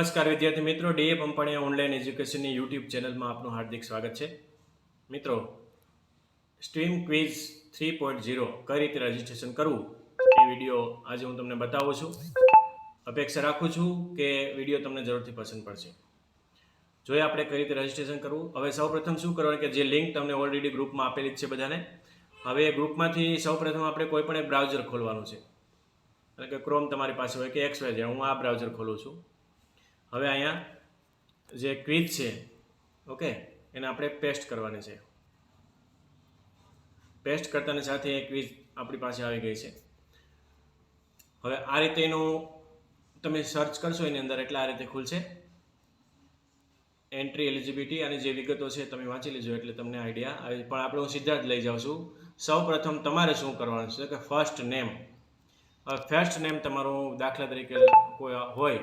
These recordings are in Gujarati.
નમસ્કાર વિદ્યાર્થી મિત્રો, ડીએ પંપાણીયા ઓનલાઈન એજ્યુકેશનની યુટ્યુબ ચેનલમાં આપનું હાર્દિક સ્વાગત છે. મિત્રો stream quiz three point zero કઈ રીતે રજિસ્ટ્રેશન કરવું એ વીડિયો આજે હું તમને બતાવું છું. અપેક્ષા રાખું છું કે વીડિયો તમને જરૂરથી પસંદ પડશે. જોઈએ આપણે કઈ રીતે રજિસ્ટ્રેશન કરવું. હવે સૌપ્રથમ શું કરવાનું કે જે લિંક તમને ઓલરેડી ગ્રુપમાં આપેલી જ છે બધાને. હવે એ ગ્રુપમાંથી સૌપ્રથમ આપણે કોઈ પણ એક બ્રાઉઝર ખોલવાનું છે. એટલે કે ક્રોમ તમારી પાસે હોય કે એક્સ વાય હું આ બ્રાઉઝર ખોલું છું. હવે અહીંયા જે ક્વિઝ છે ઓકે એને આપણે પેસ્ટ કરવાની છે. પેસ્ટ કરતાની સાથે એ ક્વિઝ આપણી પાસે આવી ગઈ છે. હવે આ રીતે એનું તમે સર્ચ કરશો એની અંદર, એટલે આ રીતે ખુલશે. એન્ટ્રી એલિજિબિલિટી અને જે વિગતો છે તમે વાંચી લેજો, એટલે તમને આઈડિયા આવે પણ આપણે હું સીધા જ લઈ જાઉં છું. સૌ પ્રથમ તમારે શું કરવાનું છે? કે ફર્સ્ટ નેમ ફર્સ્ટ નેમ તમારું દાખલા તરીકે કોઈ હોય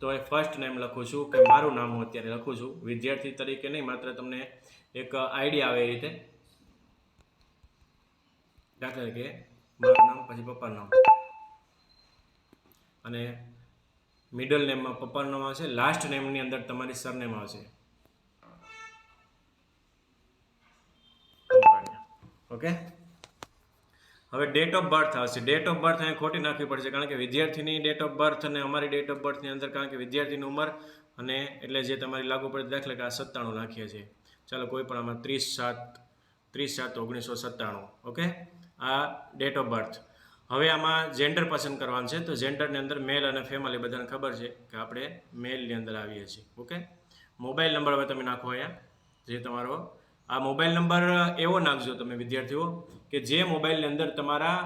તો એ ફર્સ્ટ નેમ લખું છું કે મારું નામ હું અત્યારે લખું છું. વિદ્યાર્થી તરીકે નહીં, માત્ર તમને એક આઈડિયા આવે એ રીતે. દાખલા તરીકે, મારું નામ, પછી પપ્પાનું નામ. અને મિડલ નેમમાં પપ્પાનું નામ આવશે. લાસ્ટ નેમની અંદર તમારી સરનેમ આવશે. ઓકે? હવે ડેટ ઓફ બર્થ આવશે. ડેટ ઓફ બર્થ અહીંયા ખોટી નાખવી પડશે, કારણ કે વિદ્યાર્થીની ડેટ ઓફ બર્થ અને અમારી ડેટ ઓફ બર્થની અંદર, કારણ કે વિદ્યાર્થીની ઉંમર અને એટલે જે તમારી લાગુ પડે દાખલા કે આ સત્તાણું નાખીએ છીએ. ચાલો કોઈ પણ આમાં ત્રીસ સાત ત્રીસ સાત ઓગણીસો સત્તાણું ઓકે આ ડેટ ઓફ બર્થ હવે આમાં જેન્ડર પસંદ કરવાનું છે, તો જેન્ડરની અંદર મેલ અને ફેમિલી બધાને ખબર છે કે આપણે મેલની અંદર આવીએ છીએ ઓકે મોબાઈલ નંબર હવે તમે નાખો અહીંયા, જે તમારો આ મોબાઈલ નંબર એવો નાખજો તમે વિદ્યાર્થીઓ, કે જે મોબાઈલની અંદર તમારા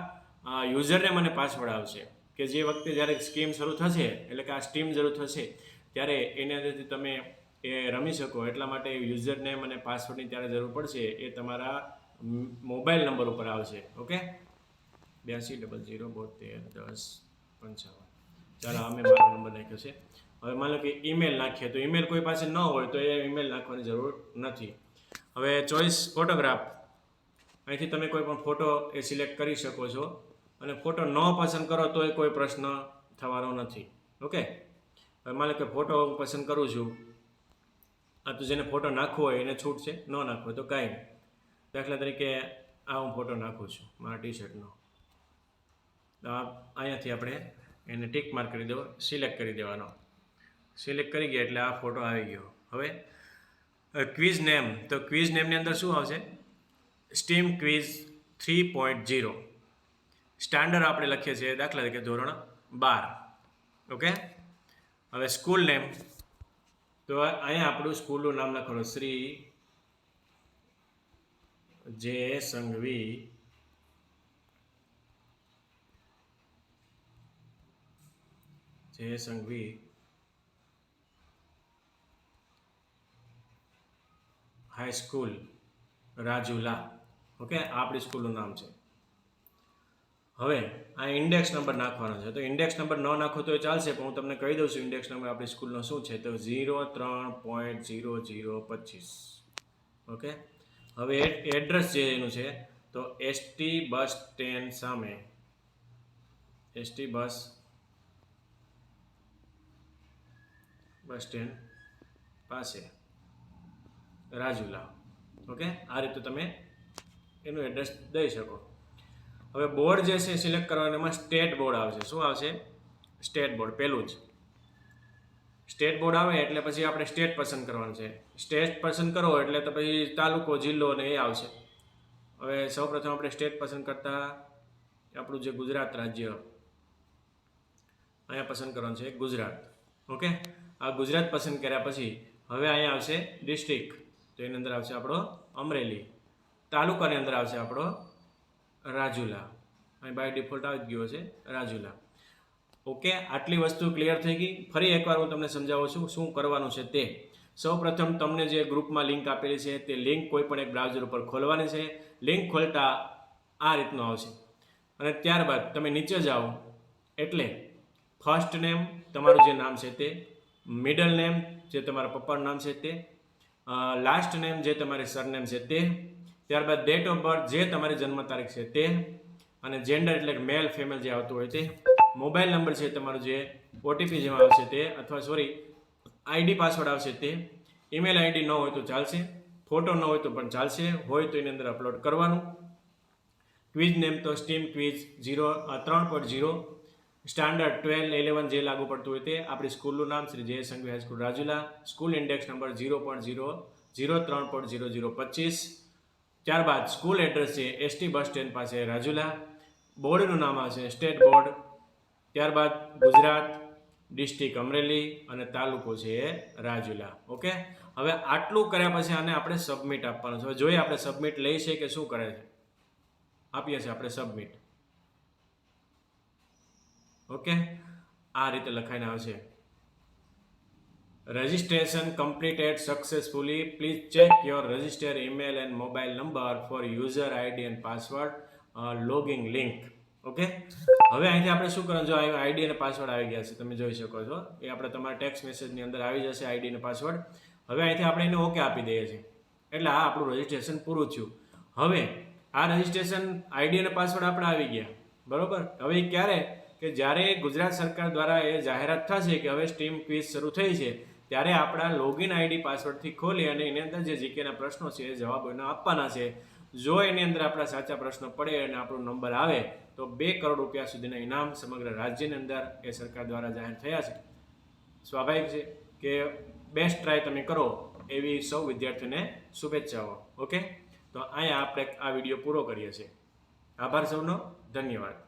યુઝરનેમ અને પાસવર્ડ આવશે. કે જે વખતે જ્યારે સ્કીમ શરૂ થશે, એટલે કે આ સ્ટીમ શરૂ થશે, ત્યારે એની અંદરથી તમે એ રમી શકો. એટલા માટે યુઝરને અને પાસવર્ડની ત્યારે જરૂર પડશે, એ તમારા મોબાઈલ નંબર ઉપર આવશે. ઓકે? બ્યાસી ડબલ ઝીરો બોતેર દસ પંચાવન. ચાલો અમે મારો નંબર નાખ્યો છે. હવે માનો કે ઈમેલ નાખીએ, તો ઈમેલ કોઈ પાસે ન હોય, તો એ ઈમેલ નાખવાની જરૂર નથી. હવે ચોઈસ ફોટોગ્રાફ. અહીંથી તમે કોઈ પણ ફોટો એ સિલેક્ટ કરી શકો છો. અને ફોટો ન પસંદ કરો તો એ કોઈ પ્રશ્ન થવાનો નથી. ઓકે? હવે માનો કે ફોટો હું પસંદ કરું છું. આ તો જેને ફોટો નાખવો હોય એને છૂટ છે, ન નાખવો તો કાંઈ નહીં. દાખલા તરીકે આ હું ફોટો નાખું છું, મારા ટી શર્ટનો અહીંયાથી આપણે એને ટીક માર્ક કરી દેવો, સિલેક્ટ કરી દેવાનો. સિલેક્ટ કરી ગયા એટલે આ ફોટો આવી ગયો. હવે ક્વિઝ નેમ તો ક્વિઝ નેમની અંદર શું આવશે? STEM quiz three point zero standard આપણે લખીએ છીએ દાખલા તરીકે ધોરણ બાર. ઓકે હવે સ્કૂલ નેમ તો અહીંયા આપણું સ્કૂલનું નામ લખવાનું Shri J Sanghvi. J Sanghvi. High school Rajula. Okay? આપણી સ્કૂલનું નામ છે. હવે આ ઇન્ડેક્સ નંબર નાખવાનો છે. તો ઇન્ડેક્સ નંબર ન નાખો તો એ ચાલશે, પણ હું તમને કહી દઉં છું ઇન્ડેક્સ નંબર આપણી સ્કૂલનો શું છે? તો ઝીરો ત્રણ પોઈન્ટ ઝીરો ઝીરો પચીસ. ઓકે? હવે એડ્રેસ જે એનું છે, તો એસટી બસ સ્ટેન્ડ સામે. એસટી બસ બસ સ્ટેન્ડ પાસે. રાજુલા ઓકે આ રીતે તમે એનું એડ્રેસ દઈ શકો. હવે બોર્ડ જે છે સિલેક્ટ કરવાનું, એમાં સ્ટેટ બોર્ડ આવશે. શું આવશે? સ્ટેટ બોર્ડ પહેલું જ. સ્ટેટ બોર્ડ આવે એટલે પછી આપણે સ્ટેટ પસંદ કરવાનું છે. સ્ટેટ પસંદ કરો એટલે તો પછી તાલુકો, જિલ્લો ને એ આવશે. હવે સૌપ્રથમ આપણે સ્ટેટ પસંદ કરતા આપણું જે ગુજરાત રાજ્ય, અહીંયા પસંદ કરવાનું છે ગુજરાત. ઓકે આ ગુજરાત પસંદ કર્યા પછી હવે અહીંયા આવશે ડિસ્ટ્રિક્ટ તો એની અંદર આવશે આપણો અમરેલી. તાલુકાની અંદર આવશે આપણો રાજુલા. અહીં બાય ડિફોલ્ટ આવી ગયો છે, રાજુલા. ઓકે આટલી વસ્તુ ક્લિયર થઈ ગઈ. ફરી એકવાર હું તમને સમજાવું છું શું કરવાનું છે તે. સૌપ્રથમ તમને જે ગ્રુપમાં લિંક આપેલી છે, તે લિંક કોઈ પણ એક બ્રાઉઝર ઉપર ખોલવાની છે. લિંક ખોલતા આ રીતનું આવશે. અને ત્યારબાદ તમે નીચે જાઓ, એટલે ફર્સ્ટ નેમ તમારું જે નામ છે તે મિડલ નેમ જે તમારા પપ્પાનું નામ છે તે લાસ્ટ નેમ જે તમારી સરનેમ છે તે, ત્યારબાદ ડેટ ઓફ બર્થ જે તમારી જન્મ તારીખ છે તે, અને જેન્ડર એટલે મેલ ફિમેલ જે આવતું હોય તે મોબાઈલ નંબર છે તમારો જે ઓટીપી જેમાં આવશે તે, અથવા સોરી આઈડી પાસવર્ડ આવશે તે ઈમેલ આઈડી ન હોય તો ચાલશે ફોટો ન હોય તો પણ ચાલશે, હોય તો એની અંદર અપલોડ કરવાનું. ક્વિઝ નેમ તો સ્ટીમ ક્વિઝ ઝીરો ત્રણ point zero standard twelve eleven જે લાગુ પડતું હોય તે આપણી સ્કૂલનું નામ Shri Jay Sanghvi high school Rajula. School index number zero point zero zero ત્રણ પોઈન્ટ ઝીરો ઝીરો પચીસ. ત્યારબાદ સ્કૂલ એડ્રેસ છે એસટી બસ સ્ટેન્ડ પાસે રાજુલા. બોર્ડનું નામ આવશે સ્ટેટ બોર્ડ. ત્યારબાદ ગુજરાત, ડિસ્ટ્રિક્ટ અમરેલી અને તાલુકો છે એ રાજુલા. ઓકે? હવે આટલું કર્યા પછી આને આપણે સબમિટ આપવાનું છે. હવે જોઈએ આપણે સબમિટ લઈ છે કે શું કરે છે? આપીએ છીએ આપણે સબમિટ. ઓકે? આ રીતે લખાઈને આવશે registration completed successfully please check your register email and mobile number for user ID and password login link okay? હવે અહીંથી આપણે શું કરવાનું? જો આઈડી અને પાસવર્ડ આવી ગયા છે, તમે જોઈ શકો છો. એ આપણે તમારા ટેક્સ્ટ મેસેજની અંદર આવી જશે આઈડી અને પાસવર્ડ હવે અહીંથી આપણે એને ઓકે આપી દઈએ છીએ. એટલે આ આપણું રજિસ્ટ્રેશન પૂરું થયું. હવે આ રજિસ્ટ્રેશન આઈડી અને પાસવર્ડ આપણે આવી ગયા. બરોબર? હવે ક્યારે? કે જ્યારે ગુજરાત સરકાર દ્વારા એ જાહેરાત થશે કે હવે સ્ટીમ ક્વિઝ શરૂ થઈ છે, ત્યારે આપણા લોગિન આઈડી પાસવર્ડથી ખોલી અને એની અંદર જે જીકેના પ્રશ્નો છે એ જવાબો એના આપવાના છે. જો એની અંદર આપણા સાચા પ્રશ્નો પડે અને આપણો નંબર આવે, તો બે કરોડ રૂપિયા સુધીના ઇનામ સમગ્ર રાજ્યની અંદર એ સરકાર દ્વારા જાહેર થયા છે. સ્વાભાવિક છે કે બેસ્ટ ટ્રાય તમે કરો એવી સૌ વિદ્યાર્થીઓને શુભેચ્છાઓ. ઓકે તો અહીંયા આપણે આ વીડિયો પૂરો કરીએ છીએ. આભાર સૌનો. ધન્યવાદ.